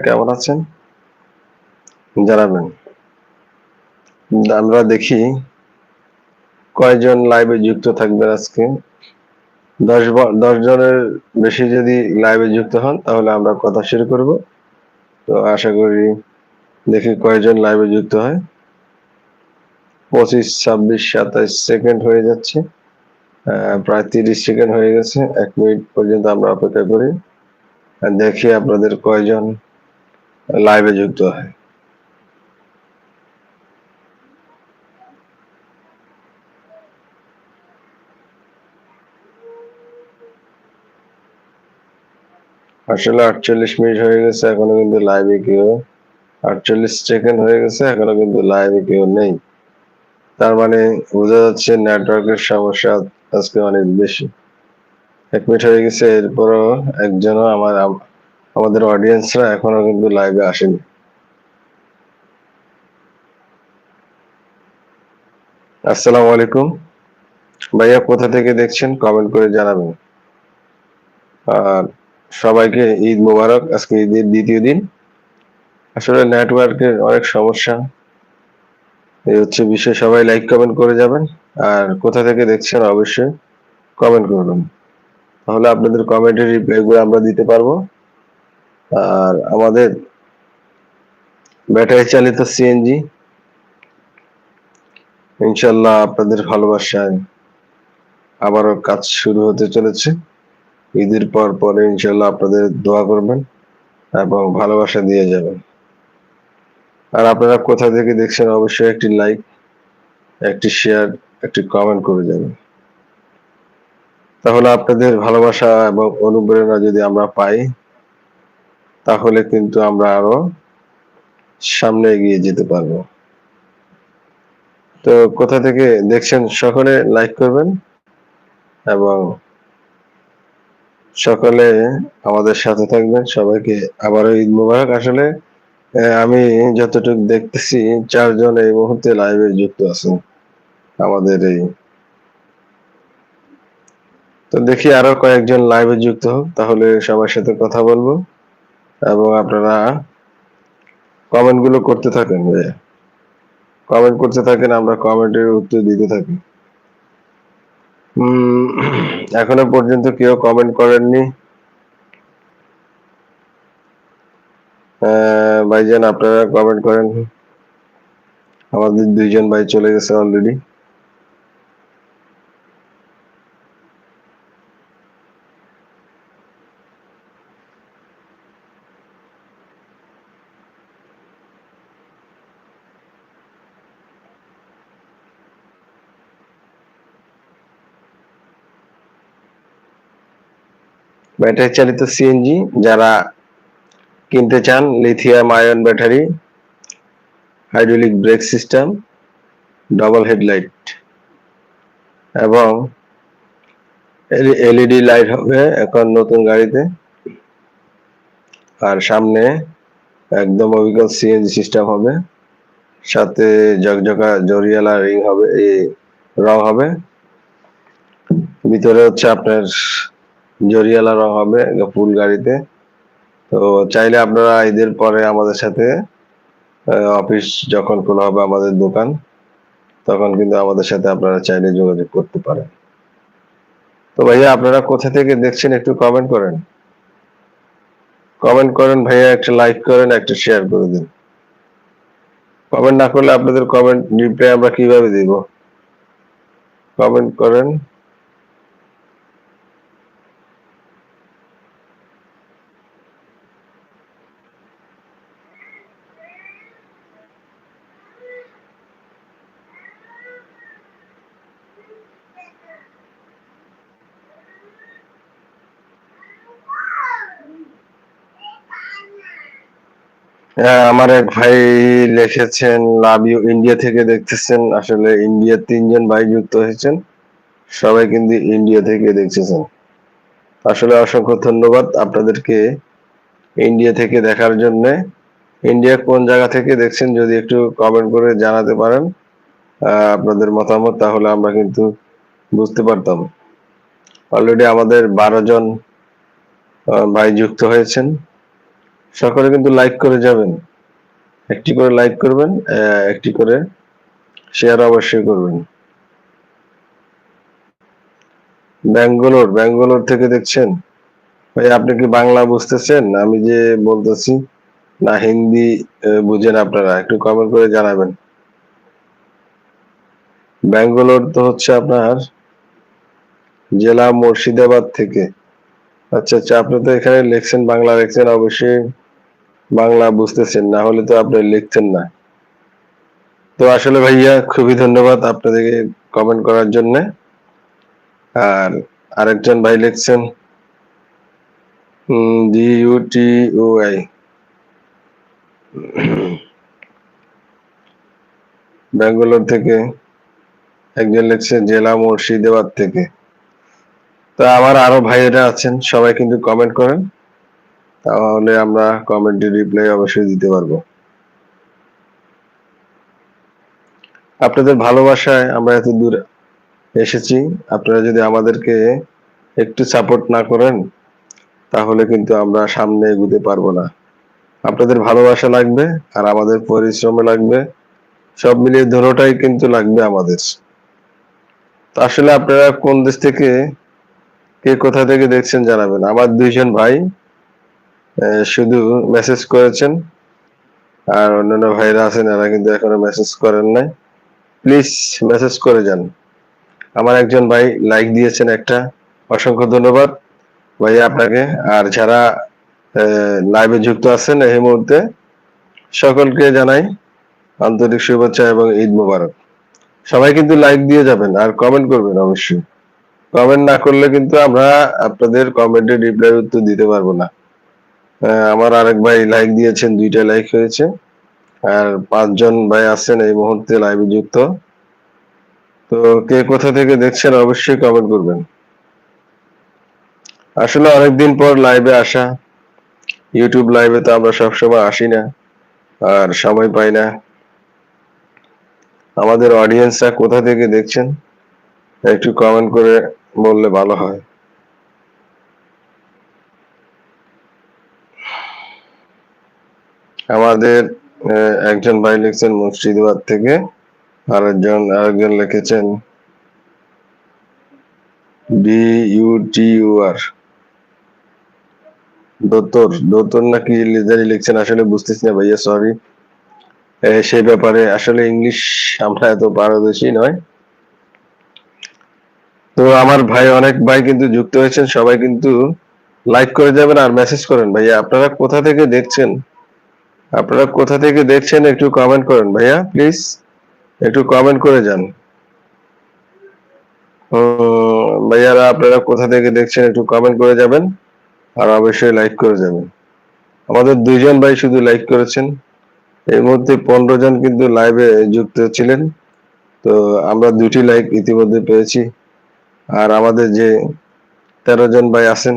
কেমন আছেন? জানাবেন। আমরা দেখি কয়জন লাইভে যুক্ত থাকবেন আজকে। দশ দশ জনের বেশি যদি লাইভে যুক্ত হন, তাহলে আমরা কথা শুরু করব। তো আশা করি দেখি কয়জন লাইভে যুক্ত হয়। পঁচিশ, ছাব্বিশ, সাতাইশ সেকেন্ড হয়ে যাচ্ছে। প্রায় তিরিশ সেকেন্ড হয়ে গেছে। এক মিনিট পর্যন্ত আমরা অপেক্ষা করি। দেখি আপনাদের কয়জন লাইভে যুক্ত হয়। আসলে আটচল্লিশ মিনিট হয়ে গেছে, এখনও কিন্তু লাইভে কেউ আটচল্লিশ সেকেন্ড হয়ে গেছে, এখনও কিন্তু লাইভে কেউ নেই। তার মানে বোঝা যাচ্ছে নেটওয়ার্কের সমস্যা আজকে অনেক বেশি। এক মিনিট হয়ে গেছে, এরপরও একজনও আমার আমাদের অডিয়েন্সরা এখনও কিন্তু লাইভে আসেনি। আসসালামু আলাইকুম। ভাইয়া, কোথা থেকে দেখছেন? কমেন্ট করে জানাবেন। আর সবাইকে ঈদ মোবারক, আজকে ঈদের দ্বিতীয় দিন। আসলে নেটওয়ার্কের অনেক সমস্যা। এই হচ্ছে বিষয়ে, সবাই লাইক কমেন্ট করে যাবেন। আর কোথা থেকে দেখছেন অবশ্যই কমেন্ট করবেন তাহলে আপনাদের কমেন্টের রিপ্লাইগুলো আমরা দিতে পারব। আর আমাদের ব্যাটারি চালিত সিএনজি ইনশাল্লাহ আপনাদের ভালোবাসায় আবারও কাজ শুরু হতে চলেছে। ঈদের পর পরে ইনশাল্লাহ আপনাদের দোয়া করবেন এবং ভালোবাসা দিয়ে যাবেন। আর আপনারা কোথা থেকে দেখছেন অবশ্যই একটি লাইক, একটি শেয়ার, একটি কমেন্ট করে যাবেন। তাহলে আপনাদের ভালোবাসা এবং অনুপ্রেরণা যদি আমরা পাই তাহলে কিন্তু আমরা আরও সামনে এগিয়ে যেতে পারব। তো কোথা থেকে দেখছেন সকলে লাইক করবেন এবং সকলে আমাদের সাথে থাকবেন। সবাইকে আবারও ঈদ মুবারক। আসলে আমি যতটুকু দেখতেছি, চারজন এই মুহূর্তে লাইভে যুক্ত আছেন আমাদের এই। তো দেখি আরও কয়েকজন লাইভে যুক্ত হোক, তাহলে সবার সাথে কথা বলব। এবং আপনারা কমেন্টগুলো করতে থাকেন কমেন্ট করতে থাকেন, আমরা কমেন্টের উত্তর দিতে থাকি। এখনও পর্যন্ত কেউ কমেন্ট করেননি। ভাইজান, আপনারা কমেন্ট করেন। আমাদের দুইজন ভাই চলে গেছে অলরেডি ব্যাটারি চালিত সিএনজি যারা কিনতে চান lithium ion battery hydraulic brake system double headlight এবং এলইডি লাইট হবে এখন নতুন গাড়িতে। আর সামনে একদম অবিকল সিএনজি সিস্টেম হবে। সাথে জকজকা জরিয়ালা রিং হবে এই রং হবে। ভিতরে হচ্ছে আপনার জরিয়ালা রং হবে ফুল গাড়িতে। তো চাইলে আপনারা ঈদের পরে আমাদের সাথে অফিস যখন খোলা হবে আমাদের দোকান, তখন কিন্তু আমাদের সাথে আপনারা চাইলে যোগাযোগ করতে পারেন। তো ভাইয়া, আপনারা কোথা থেকে দেখছেন একটু কমেন্ট করেন। কমেন্ট করেন ভাইয়া, একটা লাইক করেন, একটা শেয়ার করে দিন। কমেন্ট না করলে আপনাদের কমেন্ট রিপ্লাই আমরা কীভাবে দিব? কমেন্ট করেন। আমার এক ভাই লিখেছেন লাভ ইউ ইন্ডিয়া থেকে দেখতেছেন। আসলে ইন্ডিয়া তিনজন ভাই যুক্ত হয়েছেন। সবাই কিন্তু ইন্ডিয়া থেকে দেখতেছেন। আসলে অসংখ্য ধন্যবাদ আপনাদেরকে ইন্ডিয়া থেকে দেখার জন্য। ইন্ডিয়া কোন জায়গা থেকে দেখছেন যদি একটু কমেন্ট করে জানাতে পারেন আপনাদের মতামত, তাহলে আমরা কিন্তু বুঝতে পারতাম। অলরেডি আমাদের বারো জন ভাই যুক্ত হয়েছেন। সকলে কিন্তু লাইক করে যাবেন। একটি করে লাইক করবেন একটি করে শেয়ার অবশ্যই করবেন। ব্যাঙ্গালোর ব্যাঙ্গালোর থেকে দেখছেন? ভাই, আপনি কি বাংলা বুঝতেছেন? আমি যে বলতেছি, না হিন্দি বুঝেন আপনারা, একটু কমেন্ট করে জানাবেন। ব্যাঙ্গালোর তো হচ্ছে আপনার জেলা মুর্শিদাবাদ থেকে। আচ্ছা আচ্ছা আপনি তো এখানে লিখছেন, বাংলা লিখছেন, অবশ্যই বাংলা বুঝতেছেন, না হলে তো আপনি লিখতেন না। তো আসলে ভাইয়া, খুবই ধন্যবাদ আপনাদেরকে কমেন্ট করার জন্য। আর আরেকজন ভাই লিখছেন ব্যাঙ্গালোর থেকে একজন লিখছে, জেলা মুর্শিদাবাদ থেকে। তো আমার আরও ভাইয়েরা আছেন, সবাই কিন্তু কমেন্ট করেন। তাহলে আমরা কমেন্টে রিপ্লাই অবশ্যই দিতে পারব। আপনাদের ভালোবাসায় আমরা এত দূর এসেছি, আপনারা যদি আমাদেরকে একটু সাপোর্ট না করেন, তাহলে কিন্তু আমরা সামনে এগোতে পারব না। আপনাদের ভালোবাসা লাগবে আর আমাদের পরিশ্রমে লাগবে। সব মিলিয়ে ধরোটাই কিন্তু লাগবে আমাদের। তো আসলে আপনারা কোন দেশ থেকে, কে কোথা থেকে দেখছেন জানাবেন। আমার দুইজন ভাই শুধু মেসেজ করেছেন। আর অন্যান্য ভাইরা আছেন, এরা কিন্তু এখনও মেসেজ করেন নাই। প্লিজ মেসেজ করে যান। আমার একজন ভাই লাইক দিয়েছেন একটা। অসংখ্য ধন্যবাদ। ভাই আপনাকে, আর যারা লাইভে যুক্ত আছেন এই মুহূর্তে, সকলকে জানাই আন্তরিক শুভেচ্ছা এবং ঈদ মোবারক। সবাই কিন্তু লাইক দিয়ে যাবেন, আর কমেন্ট করবেন অবশ্যই। কমেন্ট না করলে কিন্তু আমরা আপনাদের কমেন্টে রিপ্লাই উত্তর দিতে পারব না। আমার আরেক ভাই লাইক দিয়েছেন, দুইটা লাইক হয়েছে। আর পাঁচজন ভাই আছেন এই মুহূর্তে লাইভে যুক্ত। তো কে কোথা থেকে দেখছেন অবশ্যই কমেন্ট করবেন। আসলে অনেকদিন পর লাইভে আসা। ইউটিউব লাইভে তো আমরা সবসময় আসি না, আর সময় পাই না। আমাদের অডিয়েন্সরা কোথা থেকে দেখছেন, একটু কমেন্ট করে বললে ভালো হয়। আমাদের একজন ভাই লিখছেন মুর্শিদাবাদ থেকে, আরেকজন আরেকজন লিখেছেন D U T U R. দোতর দোতর নাকি জানি লিখছেন, আসলে বুঝতেছি না ভাইয়া সরি সেই ব্যাপারে আসলে ইংলিশ আমরা এত পারদর্শী নয়। তো আমার ভাই, অনেক ভাই কিন্তু যুক্ত হয়েছেন, সবাই কিন্তু লাইক করে যাবেন আর মেসেজ করেন। ভাইয়া, আপনারা কোথা থেকে দেখছেন? আপনারা কোথা থেকে দেখছেন একটু কমেন্ট করেন ভাইয়া প্লিজ একটু কমেন্ট করে যান। ভাইয়ারা, আপনারা কোথা থেকে দেখছেন একটু কমেন্ট করে যাবেন আর অবশ্যই লাইক করে যাবেন। আমাদের দুইজন ভাই শুধু লাইক করেছেন। এই মুহূর্তে পনেরো জন কিন্তু লাইভে যুক্ত ছিলেন। তো আমরা দুটি লাইক ইতিমধ্যে পেয়েছি। আর আমাদের যে তেরো জন ভাই আছেন,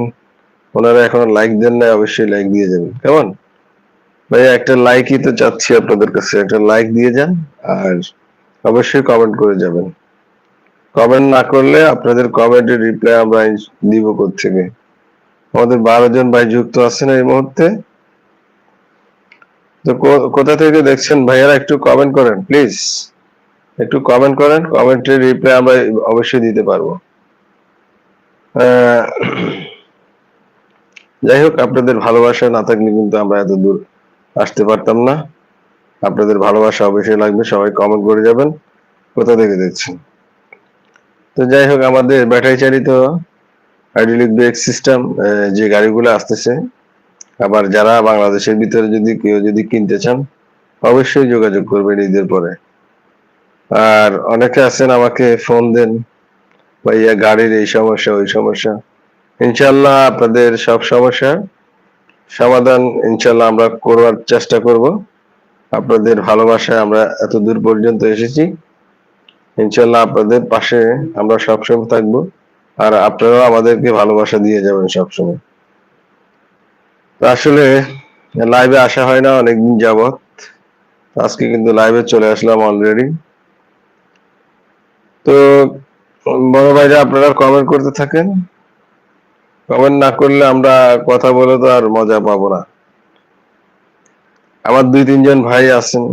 ওনারা এখনও লাইক দেন নাই, অবশ্যই লাইক দিয়ে যাবেন। কেমন? ভাইয়া, একটা লাইকই তো চাচ্ছি আপনাদের কাছে। একটা লাইক দিয়ে যান, আর অবশ্যই কমেন্ট করে যাবেন। কমেন্ট না করলে আপনাদের কমেন্টের রিপ্লাই আমরা দিব থেকে আমাদের বারো জন ভাই যুক্ত আছেন এই মুহূর্তে। তো কোথা থেকে দেখছেন? ভাইয়ারা একটু কমেন্ট করেন প্লিজ একটু কমেন্ট করেন কমেন্টের রিপ্লাই আমরা অবশ্যই দিতে পারব। যাই হোক, আপনাদের ভালোবাসা না থাকলে কিন্তু আমরা এত দূর আসতে পারতাম না। আপনাদের ভালোবাসা অবশ্যই লাগবে, সবাই কমেন্ট করে যাবেন। কোথা থেকে দেখছেন? তো যাই হোক, আমাদের ব্যাটারি চালিত হাইড্রোলিক ব্রেক সিস্টেম যে গাড়িগুলো আসতেছে, আবার যারা বাংলাদেশের ভিতরে যদি কেউ যদি কিনতে চান, অবশ্যই যোগাযোগ করবেন ঈদের পরে। আর অনেকে আছেন, আমাকে ফোন দেন, ভাইয়া, গাড়ির এই সমস্যা, ওই সমস্যা। ইনশাল্লাহ আপনাদের সব সমস্যার সমাধান ইনশাল্লাহ আমরা করবার চেষ্টা করব। আপনাদের ভালোবাসায় আমরা এত দূর পর্যন্ত এসেছি। ইনশাল্লাহ আপনাদের পাশে আমরা সবসময় থাকব। আর আপনারাও আমাদেরকে ভালোবাসা দিয়ে যাবেন সবসময়। আসলে লাইভে আসা হয় না, অনেকদিন যাবত আজকে কিন্তু লাইভে চলে আসলাম অলরেডি তো বড় ভাইরা, আপনারা কমেন্ট করতে থাকেন। কমেন্ট না করলে আমরা কথা বলে তো আর মজা পাবো না। আমার দুই, তিনজন ভাই আছেন।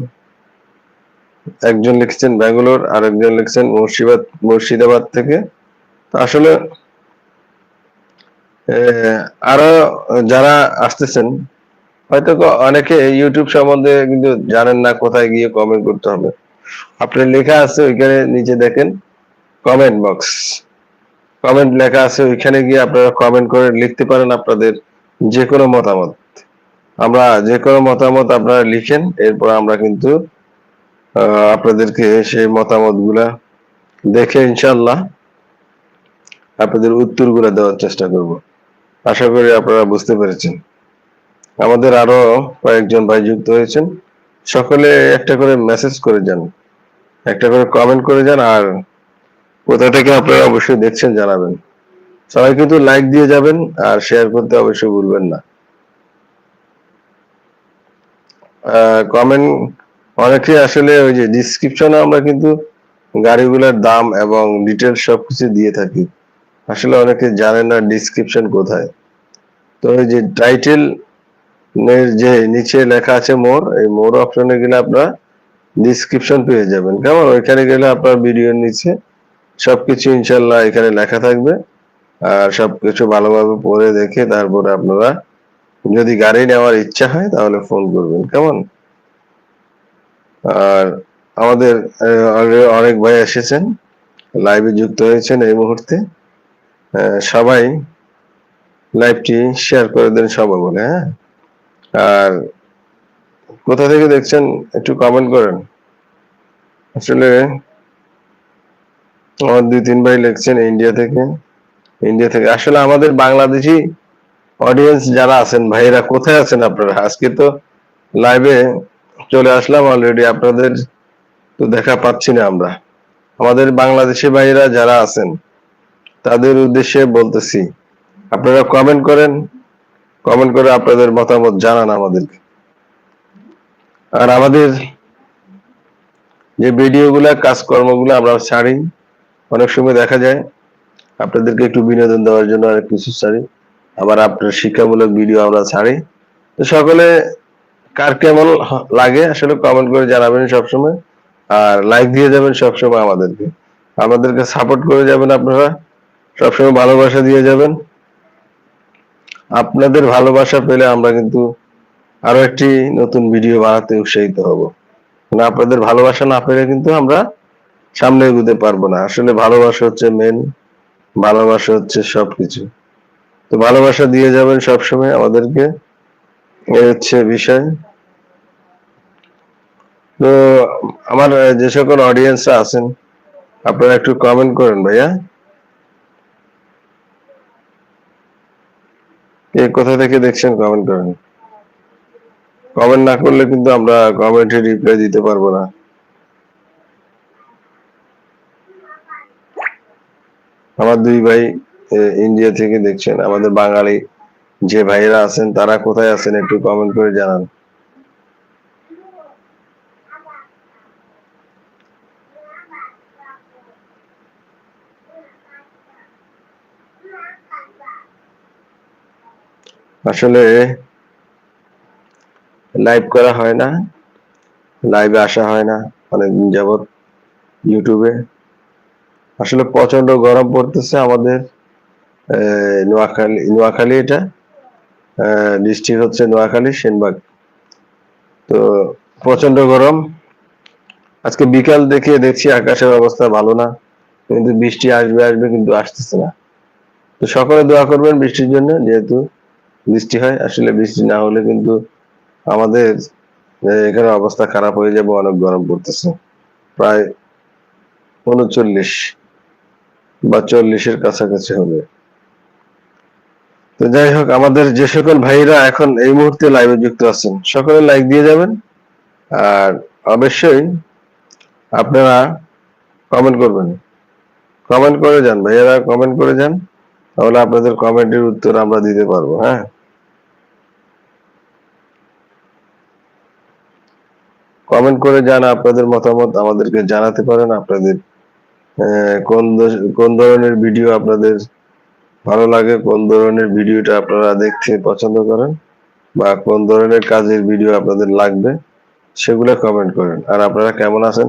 একজন লিখছেন ব্যাঙ্গালোর আর একজন লিখছেন মুর্শিদাবাদ মুর্শিদাবাদ থেকে। আসলে আরও যারা আসতেছেন, হয়তো অনেকে ইউটিউব সম্বন্ধে কিন্তু জানেন না কোথায় গিয়ে কমেন্ট করতে হবে। আপনার লেখা আছে, ওইখানে নিচে দেখেন কমেন্ট বক্স কমেন্ট লেখা আছে, ওইখানে গিয়ে আপনারা কমেন্ট করে লিখতে পারেন আপনাদের যে কোনো মতামত। আমরা যে কোনো মতামত আপনারা লিখেন, এরপর আমরা কিন্তু আপনাদেরকে সেই মতামতগুলা দেখে ইনশাল্লাহ আপনাদের উত্তরগুলো দেওয়ার চেষ্টা করব। আশা করি আপনারা বুঝতে পেরেছেন। আমাদের আরও কয়েকজন ভাই যুক্ত হয়েছেন। সকলে একটা করে মেসেজ করে যান, একটা করে কমেন্ট করে যান, আর কোথা থেকে আপনারা অবশ্যই দেখছেন, জানাবেন। সবাই কিন্তু লাইক দিয়ে যাবেন আর শেয়ার করতে অবশ্যই ভুলবেন না। কমেন্ট অনেকে আসলে ওই যে ডিসক্রিপশনে আমরা কিন্তু গাড়িগুলোর দাম এবং ডিটেলস সবকিছু দিয়ে থাকি। আসলে অনেকে জানে না ডিসক্রিপশন কোথায়। তো ওই যে টাইটেল এর যে নিচে লেখা আছে মোর এই মোর অপশনে গেলে আপনারা ডিসক্রিপশন পেয়ে যাবেন। কেমন? ওইখানে গেলে আপনার ভিডিওর নিচে সবকিছু ইনশাল্লাহ এখানে লেখা থাকবে। আর সবকিছু ভালোভাবে পড়ে দেখে তারপরে আপনারা যদি গাড়ি নেওয়ার ইচ্ছা হয় তাহলে ফোন করবেন, কেমন? আর আমাদের অনেক ভাই এসেছেন, লাইভে যুক্ত হয়েছেন এই মুহূর্তে। সবাই লাইভটি শেয়ার করে দেন সবাই বলে হ্যাঁ? আর কোথা থেকে দেখছেন একটু কমেন্ট করেন। আসলে আমার দুই, তিন ভাই লিখছেন ইন্ডিয়া থেকে। ইন্ডিয়া থেকে। আসলে আমাদের বাংলাদেশি অডিয়েন্স যারা আছেন ভাইরা কোথায় আছেন আপনারা? আজকে তো লাইভে চলে আসলাম অলরেডি আপনাদের তো দেখা পাচ্ছি না আমরা। আমাদের বাংলাদেশি ভাইরা যারা আছেন, তাদের উদ্দেশ্যে বলতেছি, আপনারা কমেন্ট করেন কমেন্ট করে আপনাদের মতামত জানান আমাদেরকে। আর আমাদের যে ভিডিওগুলা কাজকর্মগুলো আমরা ছাড়ি অনেক সময় দেখা যায় আপনাদেরকে একটু বিনোদন দেওয়ার জন্য অনেক কিছু ছাড়ি, আবার আপনার শিক্ষামূলক ভিডিও আমরা ছাড়ি। তো সকলে কার কেমন লাগে আসলে কমেন্ট করে জানাবেন সবসময়, আর লাইক দিয়ে যাবেন সবসময় আমাদেরকে। আমাদেরকে সাপোর্ট করে যাবেন আপনারা, সবসময় ভালোবাসা দিয়ে যাবেন। আপনাদের ভালোবাসা পেলে আমরা কিন্তু আরও একটি নতুন ভিডিও বানাতে উৎসাহিত হব। আপনাদের ভালোবাসা না পেলে কিন্তু আমরা সামনে এগোতে পারব না। আসলে ভালোবাসা হচ্ছে মেন ভালোবাসা হচ্ছে সবকিছু। তো ভালোবাসা দিয়ে যাবেন সবসময় আমাদেরকে, এই হচ্ছে বিষয়। তো আমার যে সকল অডিয়েন্স আছেন, আপনারা একটু কমেন্ট করেন ভাইয়া। কে কোথা থেকে দেখছেন কমেন্ট করেন। কমেন্ট না করলে কিন্তু আমরা কমেন্টে রিপ্লাই দিতে পারব না। আমার দুই ভাই ইন্ডিয়া থেকে দেখছেন। আমাদের বাঙালি যে ভাইরা আছেন, তারা কোথায় আছেন একটু কমেন্ট করে জানান। আসলে লাইভ করা হয় না। লাইভে আসা হয় না অনেকদিন যাবত ইউটিউবে আসলে প্রচণ্ড গরম পড়তেছে আমাদের নোয়াখালী নোয়াখালী এটা ডিস্ট্রিক্ট হচ্ছে নোয়াখালী, সেনবাগ। তো প্রচণ্ড গরম। আজকে বিকাল দেখে দেখছি আকাশের অবস্থা ভালো না, কিন্তু বৃষ্টি আসবে আসবে, কিন্তু আসতেছে না। তো সকলে দোয়া করবেন বৃষ্টির জন্য, যেহেতু বৃষ্টি হয়, আসলে বৃষ্টি না হলে কিন্তু আমাদের এখানে অবস্থা খারাপ হয়ে যাবে, অনেক গরম পড়তেছে। প্রায় উনচল্লিশ। বা চল্লিশের কাছাকাছি হবে। তো যাই হোক, আমাদের যে সকল ভাইরা এখন এই মুহূর্তে লাইভে যুক্ত আছেন, সকলে লাইক দিয়ে যাবেন। আর অবশ্যই আপনারা কমেন্ট করবেন। কমেন্ট করে যান, ভাইয়ারা কমেন্ট করে যান, তাহলে আপনাদের কমেন্টের উত্তর আমরা দিতে পারব হ্যাঁ? কমেন্ট করে যান, আপনাদের মতামত আমাদেরকে জানাতে পারেন, আপনাদের কোন কোন ধরনের ভিডিও আপনাদের ভালো লাগে? কোন ধরনের ভিডিওটা আপনারা দেখতে পছন্দ করেন? বা কোন ধরনের কাজের ভিডিও আপনাদের লাগবে? সেগুলো কমেন্ট করেন। আর আপনারা কেমন আছেন?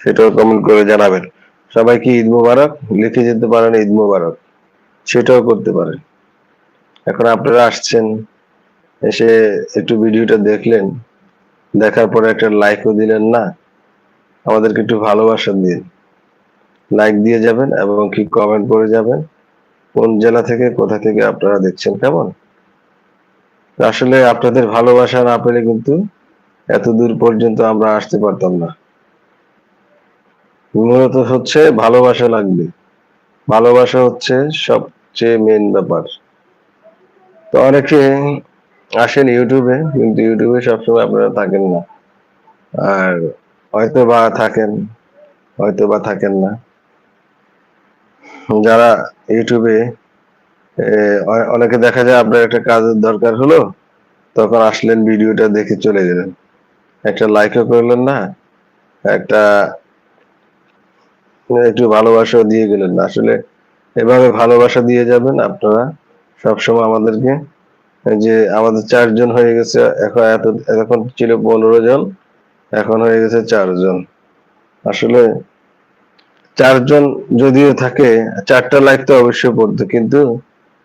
সেটাও কমেন্ট করে জানাবেন। সবাইকে ঈদ মোবারক। লিখে যেতে পারেন ঈদ মোবারক। সেটাও করতে পারেন। এখন আপনারা আসছেন, এসে একটু ভিডিওটা দেখলেন। দেখার পরে একটা লাইকও দিলেন না। আমাদেরকে একটু ভালোবাসা দিন। লাইক দিয়ে যাবেন এবং কি কমেন্ট করে যাবেন, কোন জেলা থেকে, কোথা থেকে আপনারা দেখছেন, কেমন? আসলে আপনাদের ভালোবাসা না পেলে কিন্তু এত দূর পর্যন্ত আমরা আসতে পারতাম না। মূলত হচ্ছে ভালোবাসা লাগবে। ভালোবাসা হচ্ছে সবচেয়ে মেন ব্যাপার। তো অনেকে আসেন ইউটিউবে, কিন্তু ইউটিউবে সবসময় আপনারা থাকেন না। আর হয়তো বা থাকেন হয়তো বা থাকেন না। যারা ইউটিউবে অনেকে দেখা যায় আপনার একটা কাজের দরকার হলো, তখন আসলেন ভিডিওটা দেখে চলে গেলেন। একটা লাইকও করলেন না, একটা একটু ভালোবাসাও দিয়ে গেলেন না। আসলে এভাবে ভালোবাসা দিয়ে যাবেন আপনারা সবসময় আমাদেরকে, যে আমাদের চারজন হয়ে গেছে, এখন এত, এখন ছিল পনেরো জন, এখন হয়ে গেছে চারজন। আসলে চারজন যদিও থাকে, চারটা লাইক তো অবশ্যই পড়তো, কিন্তু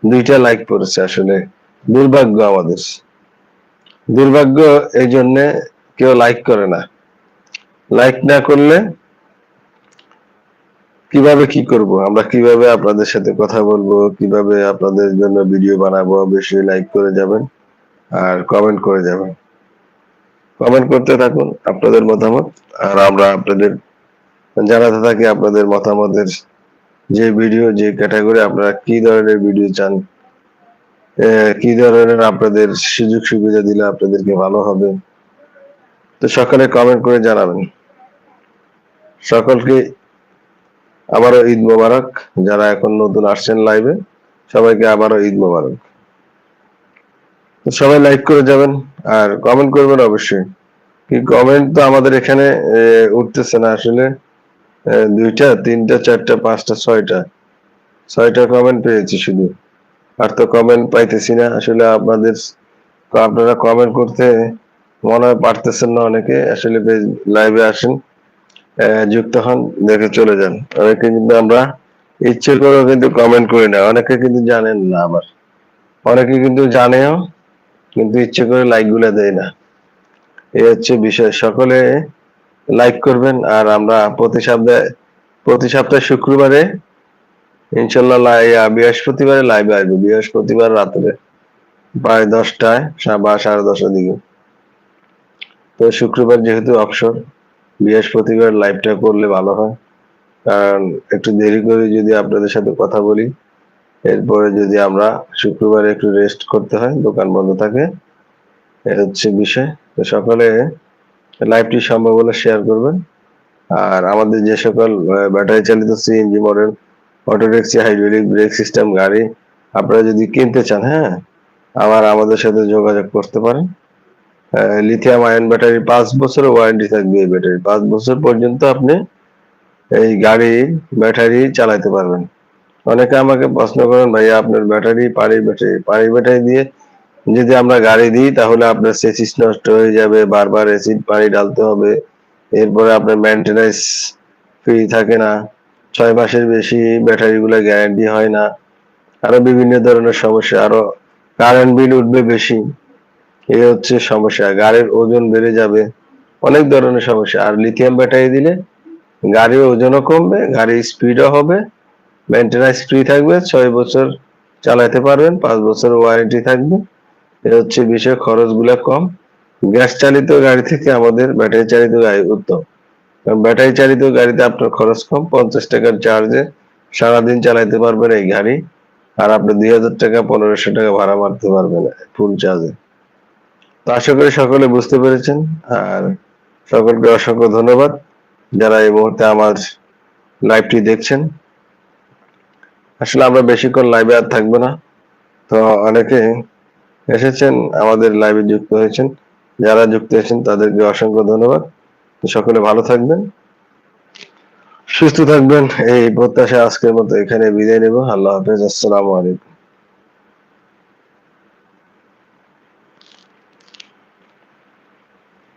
দুইটা লাইক পড়েছে আসলে। দুর্ভাগ্য আমাদের। দুর্ভাগ্য এই জন্য কেউ লাইক করে না। লাইক না করলে কীভাবে কি করব? আমরা কীভাবে আপনাদের সাথে কথা বলব? কীভাবে আপনাদের জন্য ভিডিও বানাবো? বেশি লাইক করে যাবেন আর কমেন্ট করে যাবেন। কমেন্ট করতে থাকুন আপনাদের মতামত, আর আমরা আপনাদের জানাতে থাকি আপনাদের মতামতের যে ভিডিও, যে ক্যাটাগরি আপনারা কি ধরনের ভিডিও চান কি ধরনের আপনাদের সুযোগ সুবিধা দিলে আপনাদেরকে ভালো হবে, তো সকালে কমেন্ট করে জানাবেন। সকলকে আবারও ঈদ মোবারক, যারা এখন নতুন আসছেন লাইভে সবাইকে আবারও ঈদ মোবারক। সবাই লাইক করে যাবেন, আর কমেন্ট করবেন অবশ্যই। কি কমেন্ট তো আমাদের এখানে উঠতেছে না আসলে। দুইটা, তিনটা, চারটা, পাঁচটা, ছয়টা। ছয়টা কমেন্ট পেয়েছি শুধু। আর তো কমেন্ট পাইতেছি না। আসলে আপনাদের আপনারা কমেন্ট করতে মনে হয় পারতেছেন না অনেকে। আসলে লাইভে আসেন যুক্ত হন, দেখে চলে যান। অনেকে কিন্তু আমরা ইচ্ছে করেও কিন্তু কমেন্ট করি না। অনেকে কিন্তু জানেন না আবার। অনেকে কিন্তু জানেও, কিন্তু ইচ্ছে করে লাইকগুলা দেয় না। এই হচ্ছে বিষয়। সকলে লাইক করবেন আর আমরা প্রতি সপ্তাহে প্রতি সপ্তাহে শুক্রবারে, ইনশাল্লাহ বৃহস্পতিবারে লাইভে আসবে, বৃহস্পতিবার রাত্রে প্রায় দশটায় বা সাড়ে দশটার দিকে। তো শুক্রবার যেহেতু অবসর, বৃহস্পতিবার লাইভটা করলে ভালো হয়। কারণ একটু দেরি করে যদি আপনাদের সাথে কথা বলি, এরপরে যদি আমরা শুক্রবারে একটু রেস্ট করতে হয়, দোকান বন্ধ থাকে হচ্ছে বিষয়। তো সকালে লাইভটি সম্ভব হলে শেয়ার করবেন। আর আমাদের যে সকল ব্যাটারি চালিত CNG model auto taxi hydraulic brake system গাড়ি, আপনারা যদি কিনতে চান হ্যাঁ আবার আমাদের সাথে যোগাযোগ করতে পারেন। লিথিয়াম আয়ন ব্যাটারি পাঁচ বছর ওয়ারেন্টি থাকবে এই ব্যাটারি পাঁচ বছর পর্যন্ত আপনি এই গাড়ির ব্যাটারি চালাতে পারবেন। অনেকে আমাকে প্রশ্ন করেন, ভাইয়া, আপনার ব্যাটারি পানির ব্যাটারি পানির ব্যাটারি দিয়ে যদি আমরা গাড়ি দিই, তাহলে আপনার সেচিস নষ্ট হয়ে যাবে, বারবার অ্যাসিড পানি ডালতে হবে। এরপরে আপনার মেনটেন্যান্স ফ্রি থাকে না। ছয় মাসের বেশি ব্যাটারি গুলো গ্যারান্টি হয় না। আরও বিভিন্ন ধরনের সমস্যা, আরও কারেন্ট বিল উঠবে বেশি। এ হচ্ছে সমস্যা, গাড়ির ওজন বেড়ে যাবে। অনেক ধরনের সমস্যা। আর লিথিয়াম ব্যাটারি দিলে গাড়ির ওজনও কমবে, গাড়ির স্পিডও হবে। মেনটেন্যান্স ফ্রি থাকবে, ছয় বছর চালাতে পারবেন, পাঁচ বছর ওয়ারেন্টি থাকবে। এ হচ্ছে বিষয়, খরচগুলো কম। গ্যাস চালিত গাড়ি থেকে আমাদের ব্যাটারি চালিত গাড়ি উত্তম। কারণ ব্যাটারি চালিত গাড়িতে আপনার খরচ কম, পঞ্চাশ টাকার চার্জে সারাদিন চালাইতে পারবেন এই গাড়ি, আর আপনি দুই হাজার টাকা, পনেরোশো টাকা ভাড়া মারতে পারবেন ফুল চার্জে তো আশা করি সকলে বুঝতে পেরেছেন, আর সকলকে অসংখ্য ধন্যবাদ যারা এই মুহূর্তে আমার লাইভটি দেখছেন। আসলে আমরা বেশিক্ষণ লাইভে আর থাকব না। তো অনেকে এসেছেন, আমাদের লাইভে যুক্ত হয়েছেন। যারা যুক্ত হয়েছেন, তাদেরকে অসংখ্য ধন্যবাদ। সকলে ভালো থাকবেন, সুস্থ থাকবেন। এই প্রত্যাশা আজকের মতো এখানে বিদায় নেব। আল্লাহ হাফেজ, আসসালামু আলাইকুম।